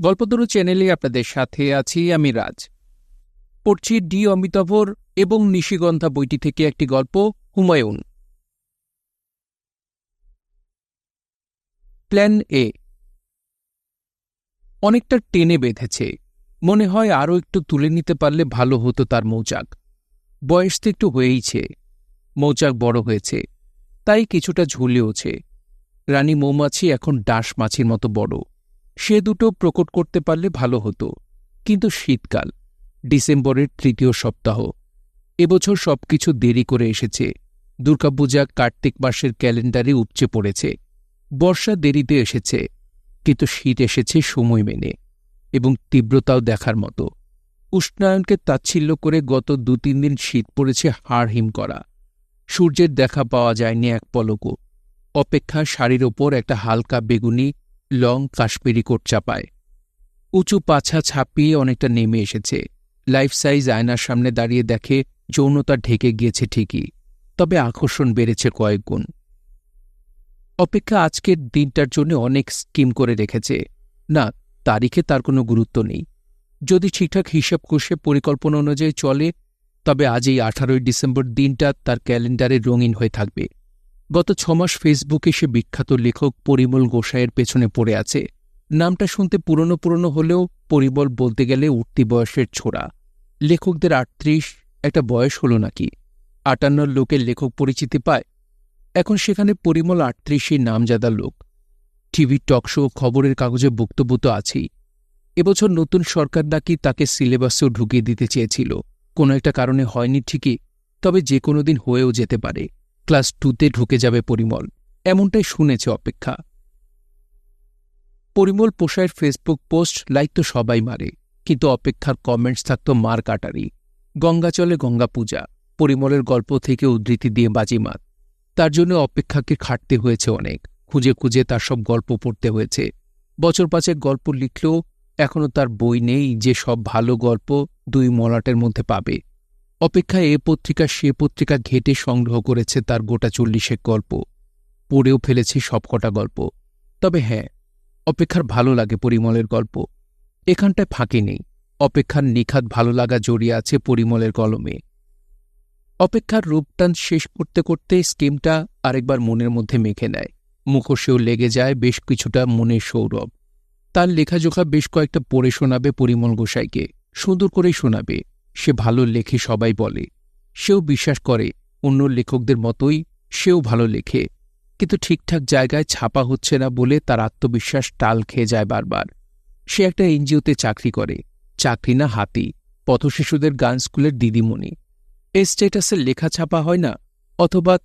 গল্পতরু চ্যানেলে আপনাদের সাথে আছি আমি রাজ। পড়ছি ডি অমিতাভর এবং নিশিগন্ধা বইটি থেকে একটি গল্প, হুমায়ুন। প্ল্যান এ। অনেকটা টেনে বেঁধেছে। মনে হয় আরও একটু তুলে নিতে পারলে ভালো হতো তার মৌচাক। বয়স তো একটু হয়েইছে মৌচাক বড় হয়েছে। তাই কিছুটা ঝুলেওছে। রানী মৌমাছি এখন ডাস মাছির মতো বড়। সে দুটো প্রকট করতে পারলে ভালো হতো। কিন্তু শীতকাল, ডিসেম্বরের তৃতীয় সপ্তাহ, এবছর সবকিছু দেরি করে এসেছে। দুর্গাপূজা কার্তিক মাসের ক্যালেন্ডারে উপচে পড়েছে। বর্ষা দেরিতে এসেছে, কিন্তু শীত এসেছে সময় মেনে এবং তীব্রতাও দেখার মতো। উষ্ণায়নকে তাচ্ছিল্য করে গত দু তিন দিন শীত পড়েছে হাড় হিম করা। সূর্যের দেখা পাওয়া যায়নি এক পলকও। অপেক্ষা শাড়ির ওপর একটা হালকা বেগুনি লং কাশ্মীরি কোট চাপায়। উঁচু পাছা ছাপিয়ে অনেকটা নেমে এসেছে। লাইফ সাইজ আয়নার সামনে দাঁড়িয়ে দেখে যৌনতা ঢেকে গিয়েছে ঠিকই, তবে আকর্ষণ বেড়েছে কয়েক গুণ। অপেক্ষা আজকের দিনটার জন্য অনেক স্কিম করে রেখেছে। না, তারিখে তার কোনো গুরুত্ব নেই। যদি ঠিকঠাক হিসাব কষে পরিকল্পনা অনুযায়ী চলে, তবে আজ এই আঠারোই ডিসেম্বর দিনটা তার ক্যালেন্ডারে রঙিন হয়ে থাকবে। গত ছমাস ফেসবুকে সে বিখ্যাত লেখক পরিমল গোসাইয়ের পেছনে পড়ে আছে। নামটা শুনতে পুরনো পুরনো হলেও পরিমল বলতে গেলে উঠতি বয়সের ছোড়া। লেখকদের আটত্রিশ, একটা বয়স হল নাকি? আটান্নর লোকের লেখক পরিচিতি পায়? এখন সেখানে পরিমল আটত্রিশই নামজাদা লোক। টিভি টকশো খবরের কাগজে বক্তব্য তো আছেই। এবছর নতুন সরকার নাকি তাকে সিলেবাসেও ঢুকিয়ে দিতে চেয়েছিল। কোনো একটা কারণে হয়নি ঠিকই, তবে যে কোনো দিন হয়েও যেতে পারে। ক্লাস টুতে ঢুকে যাবে পরিমল। এমনটাই শুনেছে অপেক্ষা। পরিমল পোষায়ের ফেসবুক পোস্ট লাইক তো সবাই মারে, কিন্তু অপেক্ষার কমেন্টস থাকত মার কাটারি। গঙ্গা চলে গঙ্গা পূজা, পরিমলের গল্প থেকে উদ্ধৃতি দিয়ে বাজিমাত। তার জন্য অপেক্ষাকে খাটতে হয়েছে অনেক, খুঁজে খুঁজে তার সব গল্প পড়তে হয়েছে। বছর পাঁচেক গল্প লিখলেও এখনও তার বই নেই যে সব ভালো গল্প দুই মলাটের মধ্যে পাবে। অপেক্ষা এ পত্রিকা সে পত্রিকা ঘেটে সংগ্রহ করেছে তার গোটা চল্লিশেক গল্প। পড়েও ফেলেছে সবকটা গল্প। তবে হ্যাঁ অপেক্ষার ভালো লাগে পরিমলের গল্প। এখানটায় ফাঁকি নেই। অপেক্ষার নিখাত ভালো লাগা জড়িয়ে আছে পরিমলের কলমে। অপেক্ষার রূপটান শেষ করতে করতে স্কিমটা আরেকবার মনের মধ্যে মেখে নেয়। মুখোশেও লেগে যায় বেশ কিছুটা মনের সৌরভ। তার লেখাজোখা বেশ কয়েকটা পড়ে শোনাবে পরিমল গোসাইকে। সুন্দর করেই শোনাবে। সে ভালো লেখে সবাই বলে। সেও বিশ্বাস করে, অন্য লেখকদের মতোই সেও ভালো লেখে। কিন্তু ঠিকঠাক জায়গায় ছাপা হচ্ছে না বলে তার আত্মবিশ্বাস টাল খেয়ে যায় বারবার। সে একটা এনজিওতে চাকরি করে, চাকরি না হাতি, পথশিশুদের গান স্কুলের দিদিমণি। এ স্টেটাসের লেখা ছাপা হয় না, অথবা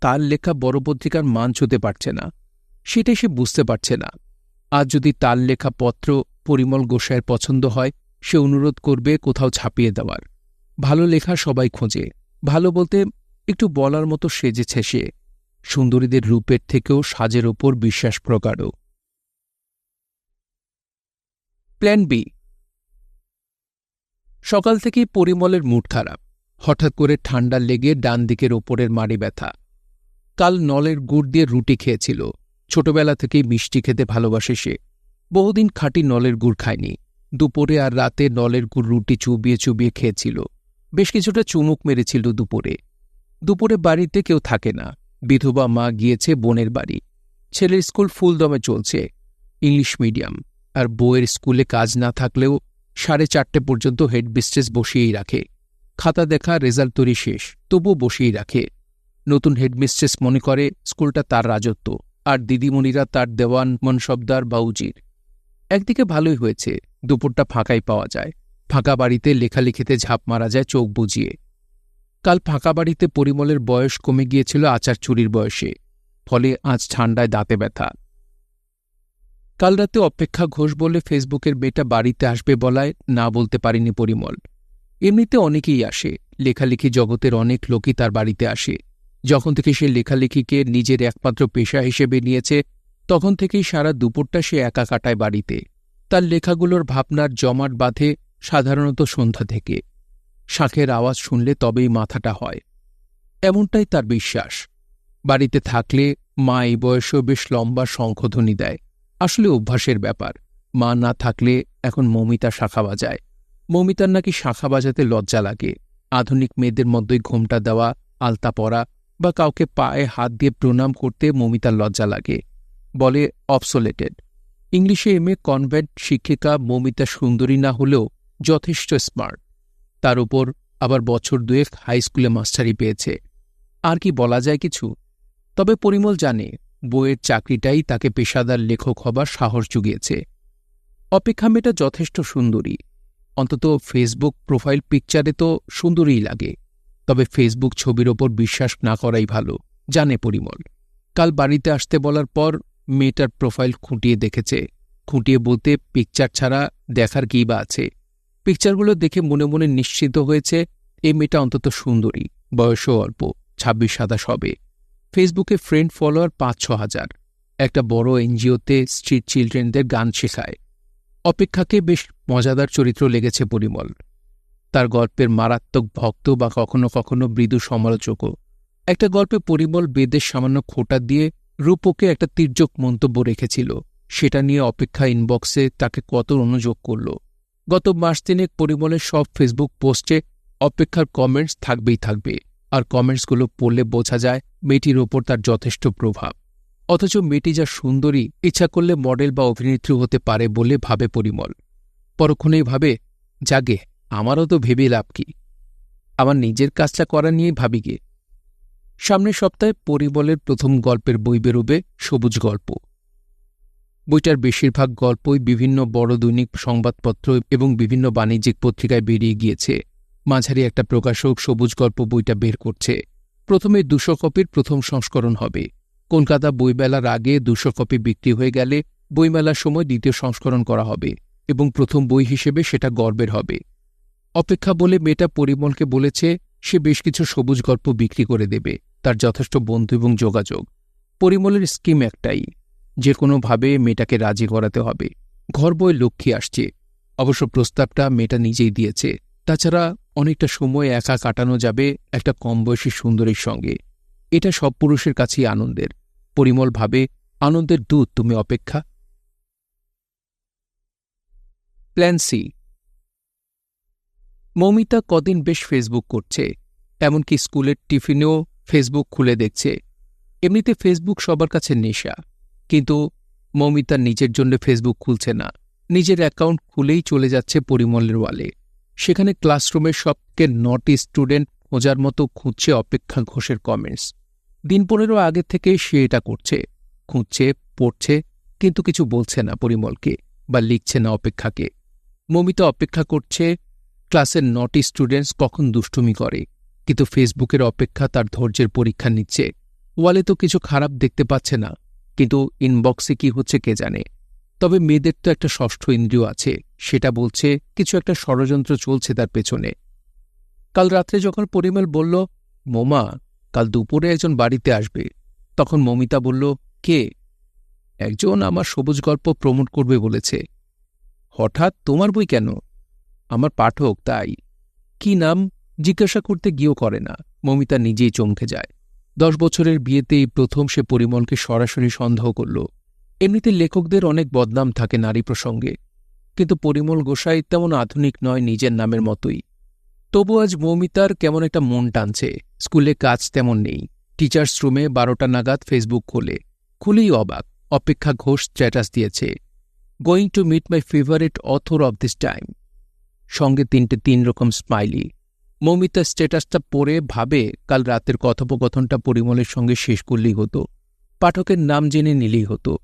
তার লেখা বড় পত্রিকার মান ছুতে পারছে না। সেটাই সে বুঝতে পারছে না। আজ যদি তার লেখা পত্র পরিমল গোসাইয়ের পছন্দ হয় সে অনুরোধ করবে কোথাও ছাপিয়ে দেওয়ার। ভালো লেখা সবাই খোঁজে। ভালো বলতে একটু বলার মতো সেজেছে সে। সুন্দরীদের রূপের থেকেও সাজের ওপর বিশ্বাস প্রকারও প্ল্যান বি। সকাল থেকেই পরিমলের মুড খারাপ। হঠাৎ করে ঠান্ডা লেগে ডান দিকের ওপরের মাড়ি ব্যথা। কাল নলের গুড় দিয়ে রুটি খেয়েছিল। ছোটবেলা থেকেই মিষ্টি খেতে ভালোবাসে সে। বহুদিন খাঁটি নলের গুড় খায়নি। দুপুরে আর রাতে নলের গুড় রুটি চুবিয়ে চুবিয়ে খেয়েছিল। বেশ কিছুটা চুমুক মেরেছিল দুপুরে। দুপুরে বাড়িতে কেউ থাকে না। বিধবা মা গিয়েছে বোনের বাড়ি। ছেলের স্কুল ফুলদমে চলছে। English medium. আর বইয়ের স্কুলে কাজ না থাকলেও সাড়ে চারটে পর্যন্ত হেডমিস্ট্রেস বসিয়েই রাখে। খাতা দেখা রেজাল্ট তৈরি শেষ, তবুও বসিয়েই রাখে। নতুন হেডমিস্ট্রেস মনে করে স্কুলটা তার রাজত্ব। আর দিদিমণিরা তার দেওয়ান মনসবদার বা উজির একদিকে ভালোই হয়েছে দুপুরটা ফাঁকাই পাওয়া যায়। ফাঁকা বাড়িতে লেখালেখিতে ঝাঁপ মারা যায়, চোখ বুঝিয়ে কাল ফাঁকা বাড়িতে পরিমলের বয়স কমে গিয়েছিল আচার চুরির বয়সে, ফলে আজ ঠান্ডায় দাঁতে ব্যথা। কাল রাতে অপেক্ষা ঘোষ বলে ফেসবুকের বেটা বাড়িতে আসবে বলায় না বলতে পারিনি পরিমল। এমনিতে অনেকেই আসে, লেখালেখি জগতের অনেক লোকই তার বাড়িতে আসে। যখন থেকে সে লেখালেখিকে নিজের একমাত্র পেশা হিসেবে নিয়েছে, তখন থেকেই সারা দুপুরটা সে একা কাটায় বাড়িতে। তার লেখাগুলোর ভাবনার জমাট বাঁধে সাধারণত সন্ধ্যা থেকে। শাঁখের আওয়াজ শুনলে তবেই মাথাটা হয়। এমনটাই তার বিশ্বাস। বাড়িতে থাকলে মা এই বয়সেও বেশ লম্বা শঙ্খধ্বনি দেয়। আসলে অভ্যাসের ব্যাপার। মা না থাকলে এখন মমিতা শাখা বাজায়। মমিতার নাকি শাখা বাজাতে লজ্জা লাগে। আধুনিক মেয়েদের মধ্যেই ঘোমটা দেওয়া, আলতা পরা বা কাউকে পায়ে হাত দিয়ে প্রণাম করতে মমিতার লজ্জা লাগে। বলে অবসোলেটেড। ইংলিশে এম এ কনভেন্ট শিক্ষিকা মৌমিতা সুন্দরী না হলেও যথেষ্ট স্মার্ট। তার উপর আবার বছর দুয়েক হাই স্কুলে মাস্টারি পেয়েছে। আর কি বলা যায় কিছু? তবে পরিমল জানে, বইয়ের চাকরিটাই তাকে পেশাদার লেখক হবার সাহস জুগিয়েছে। অপেক্ষা মেয়েটা যথেষ্ট সুন্দরী। অন্তত ফেসবুক প্রোফাইল পিকচারে তো সুন্দরীই লাগে। তবে ফেসবুক ছবির ওপর বিশ্বাস না করাই ভালো, জানে পরিমল। কাল বাড়িতে আসতে বলার পর মেয়েটার প্রোফাইল খুঁটিয়ে দেখেছে। খুঁটিয়ে বলতে পিকচার ছাড়া দেখার কী বা আছে? পিকচারগুলো দেখে মনে মনে নিশ্চিত হয়েছে, এই মেয়েটা অন্তত সুন্দরী, বয়সও অল্প, ছাব্বিশ, সাতাশ হবে। ফেসবুকে ফ্রেন্ড ফলোয়ার পাঁচ, ছ হাজার। একটা বড় এনজিওতে স্ট্রিট চিলড্রেনদের গান শেখায়। অপেক্ষাকে বেশ মজাদার চরিত্র লেগেছে পরিমল। তার গল্পের মারাত্মক ভক্ত বা কখনো কখনো মৃদু সমালোচকও। একটা গল্পে পরিমল বেদের সামান্য খোটা দিয়ে রূপকে একটা তির্যক মন্তব্য রেখেছিল। সেটা নিয়ে অপেক্ষা ইনবক্সে তাকে কত অনুযোগ করল। গত মাস তিনেক পরিমলের সব ফেসবুক পোস্টে অপেক্ষার কমেন্টস থাকবেই থাকবে। আর কমেন্টসগুলো পড়লে বোঝা যায় মেয়েটির ওপর তার যথেষ্ট প্রভাব। অথচ মেয়েটি যা সুন্দরী, ইচ্ছা করলে মডেল বা অভিনেত্রী হতে পারে বলে ভাবে পরিমল। পরক্ষণেই ভাবে, জাগে, আমারও তো ভেবে লাভ কি? আমার নিজের কাজটা করা নিয়েই ভাবি গে। সামনের সপ্তাহে পরিমলের প্রথম গল্পের বই বেরোবে সবুজ গল্প। বইটার বেশিরভাগ গল্পই বিভিন্ন বড় দৈনিক সংবাদপত্র এবং বিভিন্ন বাণিজ্যিক পত্রিকায় বেরিয়ে গিয়েছে। মাঝারি একটা প্রকাশক সবুজ গল্প বইটা বের করছে। প্রথমে দুশো কপির প্রথম সংস্করণ হবে। কলকাতা বইমেলার আগে দুশো কপি বিক্রি হয়ে গেলে বইমেলার সময় দ্বিতীয় সংস্করণ করা হবে এবং প্রথম বই হিসেবে সেটা গর্বের হবে। অপেক্ষা বলে মেয়েটা পরিমলকে বলেছে, সে বেশ কিছু সবুজ গল্প বিক্রি করে দেবে। তার যথেষ্ট বন্ধু এবং যোগাযোগ। পরিমলের স্কিম একটাই, যে কোনোভাবে মেয়েটাকে রাজি করাতে হবে। ঘর বই লক্ষ্মী আসছে। অবশ্য প্রস্তাবটা মেয়েটা নিজেই দিয়েছে। তাছাড়া অনেকটা সময় একা কাটানো যাবে একটা কম বয়সী সুন্দরীর সঙ্গে। এটা সব পুরুষের কাছেই আনন্দের। পরিমল ভাবে, আনন্দের দূত, তুমি অপেক্ষা। Plan C. মৌমিতা কদিন বেশ ফেসবুক করছে, এমনকি স্কুলের টিফিনেও ফেসবুক খুলে দেখছে, এমনিতে ফেসবুক সবার কাছে নেশা। কিন্তু মৌমিতা নিজের জন্য ফেসবুক খুলছে না। নিজের অ্যাকাউন্ট খুলেই চলে যাচ্ছে পরিমলের ওয়ালে সেখানে ক্লাসরুমের সবকে নটি স্টুডেন্ট খোঁজার মতো খুঁজছে অপেক্ষা ঘোষের কমেন্টস দিন পনেরো আগে থেকে সে এটা করছে। খুঁজছে, পড়ছে, কিন্তু কিছু বলছে না পরিমলকে বা লিখছে না অপেক্ষাকে। মমিতা অপেক্ষা করছে ক্লাসের নটি স্টুডেন্টস কখন দুষ্টুমি করে? কিন্তু ফেসবুকের অপেক্ষা তার ধৈর্যের পরীক্ষা নিচ্ছে। ওয়ালে তো কিছু খারাপ দেখতে পাচ্ছে না, কিন্তু ইনবক্সে কি হচ্ছে কে জানে? তবে মেয়েদের তো একটা ষষ্ঠ ইন্দ্রিয় আছে, সেটা বলছে কিছু একটা ষড়যন্ত্র চলছে তার পেছনে। কাল রাত্রে যখন পরিমল বলল, মোমা, কাল দুপুরে একজন বাড়িতে আসবে। তখন মমিতা বলল, কে? একজন আমার সবুজ গল্প প্রমোট করবে, বলেছে। হঠাৎ তোমার বই কেন? আমার পাঠক, তাই। কি নাম? জিজ্ঞাসা করতে গিয়েও করে না। মমিতা নিজেই চমকে যায়। দশ বছরের বিয়েতেই প্রথম সে পরিমলকে সরাসরি সন্দেহ করল। এমনিতে লেখকদের অনেক বদনাম থাকে নারী প্রসঙ্গে। কিন্তু পরিমল গোসাই তেমন আধুনিক নয় নিজের নামের মতোই। তবু আজ মৌমিতার কেমন একটা মন টানছে। স্কুলে কাজ তেমন নেই। টিচার্স রুমে বারোটা নাগাদ ফেসবুক খোলে। খুলেই অবাক। অপেক্ষা ঘোষ স্ট্যাটাস দিয়েছে। Going to meet my favourite author of this time সঙ্গে তিনটে তিন রকম স্মাইলি মৌমিতা স্ট্যাটাসটা পড়ে ভাবে কাল রাতের কথোপকথনটা পরিমলের সঙ্গে শেষ করলেই হতো। পাঠকের নাম জেনে নিলেই হতো।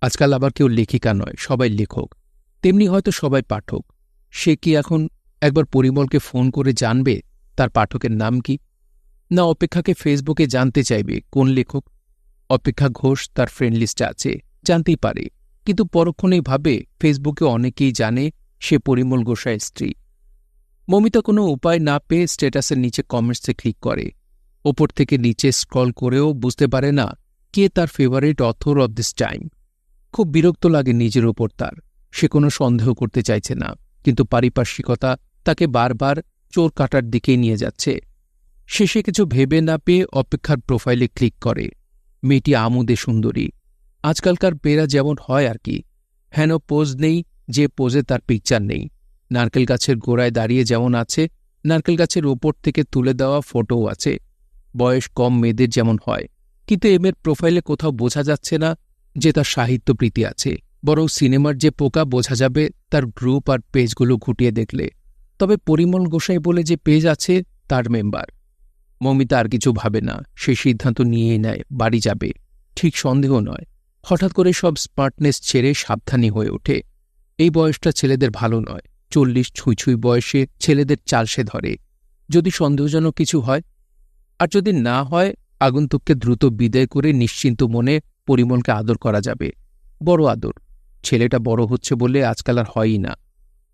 আজকাল আবার কেউ লেখিকা নয়, সবাই লেখক। তেমনি হয়তো সবাই পাঠক। সে কি এখন একবার পরিমলকে ফোন করে জানবে তার পাঠকের নাম কি? না অপেক্ষাকে ফেসবুকে জানতে চাইবে কোন লেখক? অপেক্ষা ঘোষ তার ফ্রেন্ড লিস্টে আছে, জানতেই পারে। কিন্তু পরক্ষণেই ভাবে ফেসবুকে অনেকেই জানে সে পরিমল গোসাইয়ের স্ত্রী। মমিতা কোনো উপায় না পেয়ে স্ট্যাটাসের নিচে কমেন্টসে ক্লিক করে। ওপর থেকে নিচে স্ক্রল করেও বুঝতে পারে না কে তার favourite author of this time খুব বিরক্ত লাগে নিজের ওপর তার। সে কোনো সন্দেহ করতে চাইছে না, কিন্তু পারিপার্শ্বিকতা তাকে বারবার চোর কাটার দিকেই নিয়ে যাচ্ছে। শেষে কিছু ভেবে না পেয়ে অপেক্ষার প্রোফাইলে ক্লিক করে। মেয়েটি আমোদে সুন্দরী। আজকালকার পেরা যেমন হয় আর কি। হেন পোজ নেই, যে পোজে তার পিকচার নেই। নারকেল গাছের গোড়ায় দাঁড়িয়ে যেমন আছে, নারকেল গাছের ওপর থেকে তুলে দেওয়া ফটোও আছে। বয়স কম মেয়েদের যেমন হয়। কিন্তু এমের প্রোফাইলে কোথাও বোঝা যাচ্ছে না যে তার সাহিত্য প্রীতি আছে। বরং সিনেমার যে পোকা বোঝা যাবে, তার গ্রুপ আর পেজগুলো ঘুটিয়ে দেখলে। তবে পরিমল গোসাই বলে যে পেজ আছে, তার মেম্বার মমিতা আর কিছু ভাবে না। সে সিদ্ধান্ত নিয়েই নেয়, বাড়ি যাবে। ঠিক সন্দেহ নয়। হঠাৎ করে সব স্মার্টনেস ছেড়ে সাবধানী হয়ে ওঠে। এই বয়সটা ছেলেদের ভালো নয়। চল্লিশ ছুঁই ছুঁই বয়সে ছেলেদের চালসে ধরে। যদি সন্দেহজনক কিছু হয়? আর যদি না হয়, আগন্তুককে দ্রুত বিদায় করে নিশ্চিন্ত মনে পরিমলকে আদর করা যাবে। বড় আদর। ছেলেটা বড় হচ্ছে বলে আজকাল আর হয়ই না।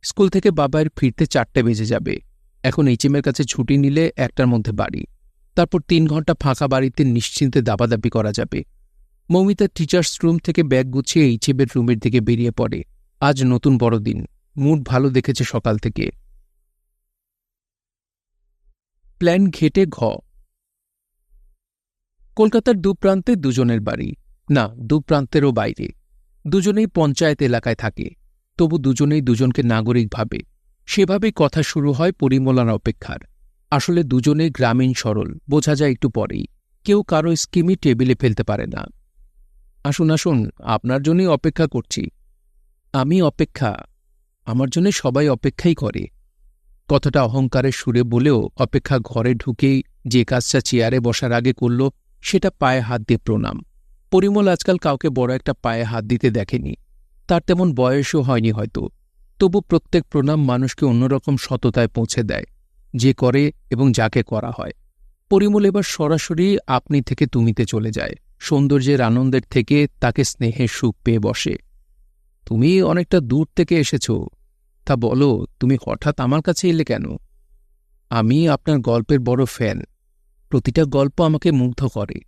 স্কুল থেকে বাবার ফিরতে চারটে বেজে যাবে। এখন এইচএমের কাছে ছুটি নিলে একটার মধ্যে বাড়ি। তারপর তিন ঘণ্টা ফাঁকা বাড়িতে নিশ্চিন্তে দাবাদাবি করা যাবে। মৌমিতা টিচার্স রুম থেকে ব্যাগ গুছিয়ে এইচএমের রুমের দিকে বেরিয়ে পড়ে। আজ নতুন বড়দিন। মুড ভালো দেখেছে সকাল থেকে। প্ল্যান ঘেটে ঘ। কলকাতার দু প্রান্তে দুজনের বাড়ি। না, দু প্রান্তেরও বাইরে। দুজনেই পঞ্চায়েত এলাকায় থাকে। তবু দুজনেই দুজনকে নাগরিক ভাবে। সেভাবেই কথা শুরু হয় পরিমলার অপেক্ষার। আসলে দুজনেই গ্রামীণ সরল, বোঝা যায় একটু পরেই। কেউ কারও স্কিমই টেবিলে ফেলতে পারে না। আসুন আসুন, আপনার জন্যই অপেক্ষা করছি। আমি অপেক্ষা আমার জন্য সবাই অপেক্ষাই করে। কথাটা অহংকারের সুরে বলেও অপেক্ষা ঘরে ঢুকেই যে কাজটা চেয়ারে বসার আগে করল, সেটা পায়ে হাত দিয়ে প্রণাম। পরিমল আজকাল কাউকে বড় একটা পায়ে হাত দিতে দেখেনি। তার তেমন বয়সও হয়নি হয়তো। তবু প্রত্যেক প্রণাম মানুষকে অন্যরকম সততায় পৌঁছে দেয়, যে করে এবং যাকে করা হয়। পরিমল এবার সরাসরি আপনি থেকে তুমিতে চলে যায়। সৌন্দর্যের আনন্দের থেকে তাকে স্নেহের সুখ পেয়ে বসে। তুমি অনেকটা দূর থেকে এসেছ। তা বলো, তুমি হঠাৎ আমার কাছে এলে কেন? আমি আপনার গল্পের বড় ফ্যান। প্রতিটা গল্প আমাকে মুগ্ধ করে।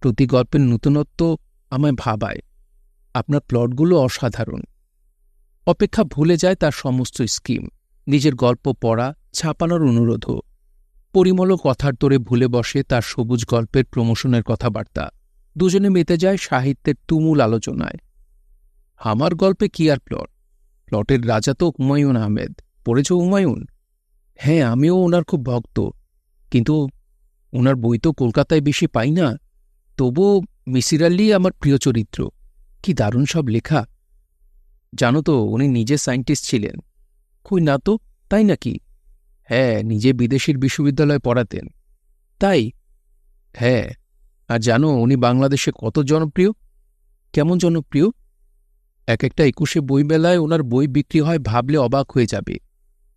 প্রতি গল্পের নূতনত্ব আমায় ভাবায়। আপনার প্লটগুলো অসাধারণ। অপেক্ষা ভুলে যায় তার সমস্ত স্কিম। নিজের গল্প পড়া, ছাপানোর অনুরোধও। পরিমল কথার তোরে ভুলে বসে তার সবুজ গল্পের প্রমোশনের কথাবার্তা। দুজনে মেতে যায় সাহিত্যের তুমুল আলোচনায়। আমার গল্পে কি আর প্লট? প্লটের রাজা তো হুমায়ুন আহমেদ, পড়েছ হুমায়ুন? হ্যাঁ আমিও ওনার খুব ভক্ত। কিন্তু ওনার বই তো কলকাতায় বেশি পাই না। তবুও মিসির আল্লি আমার প্রিয় চরিত্র। কি দারুণ সব লেখা। জানো তো, উনি নিজে সায়েন্টিস্ট ছিলেন। কই না তো, তাই নাকি? হ্যাঁ নিজে বিদেশের বিশ্ববিদ্যালয়ে পড়াতেন। তাই? হ্যাঁ। আর জানো, উনি বাংলাদেশে কত জনপ্রিয়? কেমন জনপ্রিয়? এক একটা একুশে বই মেলায় ওনার বই বিক্রি হয় ভাবলে অবাক হয়ে যাবে।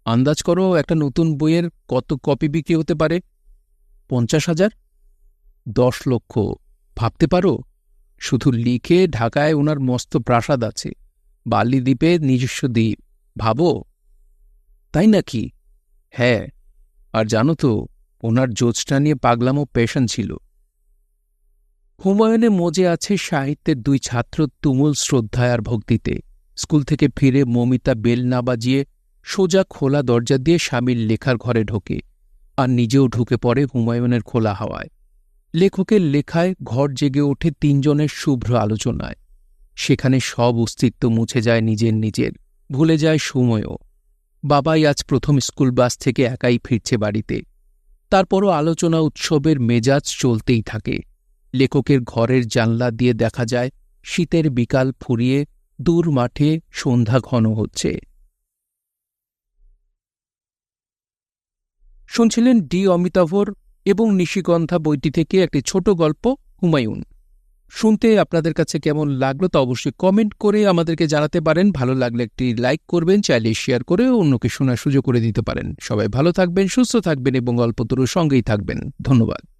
আন্দাজ করো একটা নতুন বইয়ের কত কপি বিক্রি হতে পারে? পঞ্চাশ হাজার? দশ লক্ষ। ভাবতে পারো? শুধু লিখে ঢাকায় ওনার মস্ত প্রাসাদ আছে। বালিদ্বীপে নিজস্ব দ্বীপ। ভাবো? তাই নাকি? হ্যাঁ। আর জানো তো, ওনার জোজটা নিয়ে পাগলামো পেশন ছিল। হুমায়ুনে মজে আছে সাহিত্যের দুই ছাত্র তুমুল শ্রদ্ধায় আর ভক্তিতে। স্কুল থেকে ফিরে মমিতা বেল না বাজিয়ে সোজা খোলা দরজা দিয়ে স্বামীর লেখার ঘরে ঢোকে আর নিজেও ঢুকে পড়ে হুমায়ুনের খোলা হাওয়ায়। লেখকের লেখায় ঘর জেগে ওঠে তিনজনের শুভ্র আলোচনায়। সেখানে সব অস্তিত্ব মুছে যায় নিজের নিজের, ভুলে যায় সময়ও। বাবাই আজ প্রথম স্কুল বাস থেকে একাই ফিরছে বাড়িতে। তারপরও আলোচনা উৎসবের মেজাজ চলতেই থাকে। লেখকের ঘরের জানলা দিয়ে দেখা যায়, শীতের বিকাল ফুরিয়ে দূর মাঠে সন্ধ্যা ঘন হচ্ছে। শুনছিলেন ডি. অমিতাভর এবং নিশিগন্ধা বইটি থেকে একটি ছোট গল্প, হুমায়ুন। শুনতে আপনাদের কাছে কেমন লাগল তা অবশ্যই কমেন্ট করে আমাদেরকে জানাতে পারেন। ভালো লাগলে একটি লাইক করবেন, চাইলে শেয়ার করে অন্যকে শোনার সুযোগ করে দিতে পারেন। সবাই ভালো থাকবেন, সুস্থ থাকবেন এবং অল্পতরু সঙ্গেই থাকবেন। ধন্যবাদ।